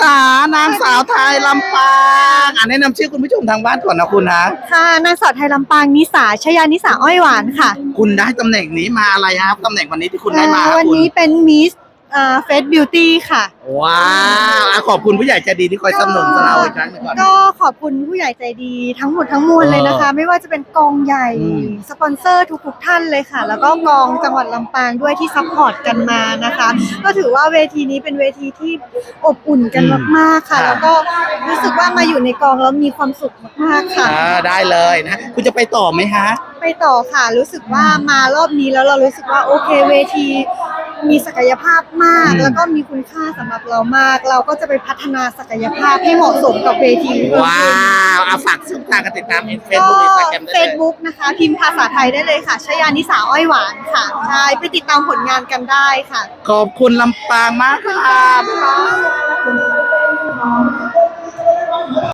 สานางสาวไทยลำปางอ่านแนะนำชื่อคุณผู้ชมทางบ้านก่อนนะคุณนะค่ะนางสาวไทยลำปางนิสาชยานิสาอ้อยหวานค่ะคุณได้ตำแหน่งนี้มาอะไรครับตำแหน่งวันนี้ที่คุณได้มาคเอ่รับอวันคุณนี้เป็นมิส เฟสบิวตี้ค่ะ ว้าวอะขอบคุณผู้ใหญ่ใจดีที่คอยสนับสนุนเราอีกครั้งหนึ่งก่อน ก็ขอบคุณผู้ใหญ่ใจดีทั้งหมดทั้งมวลเลยนะคะ ไม่ว่าจะเป็นกองใหญ่อืม สปอนเซอร์ทุกๆท่านเลยค่ะ แล้วก็กองจังหวัดลำปางด้วยที่ซัพพอร์ตกันมานะคะ ก็ถือว่าเวทีนี้เป็นเวทีที่อบอุ่นกันมากๆค่ะ แล้วก็รู้สึกว่ามาอยู่ในกองแล้วมีความสุขมากๆค่ะ อ่าได้เลยนะ คุณจะไปต่อไหมฮะ ไปต่อค่ะรู้สึกว่ามารอบนี้แล้วเรารู้สึกว่าโอเคเวที มีศักยภาพมากอืมแล้วก็มีคุณค่าสำหรับเรามาก เราก็จะไปพัฒนาศักยภาพให้เหมาะสมกับเวทีนี้ว้าวเอาฝากช่องทางการติดตามเฟซก็บุ๊กอินสตาแกรมได้เฟเลยซบุ๊กนะคะ พิมพ์ภาษาไทยได้เลยค่ะชยานิสาอ้อยหวานค่ะใช่ไปติดตามผลงานกันได้ค่ะ ขอบคุณลำปางมากค่ะ บ๊ายบาย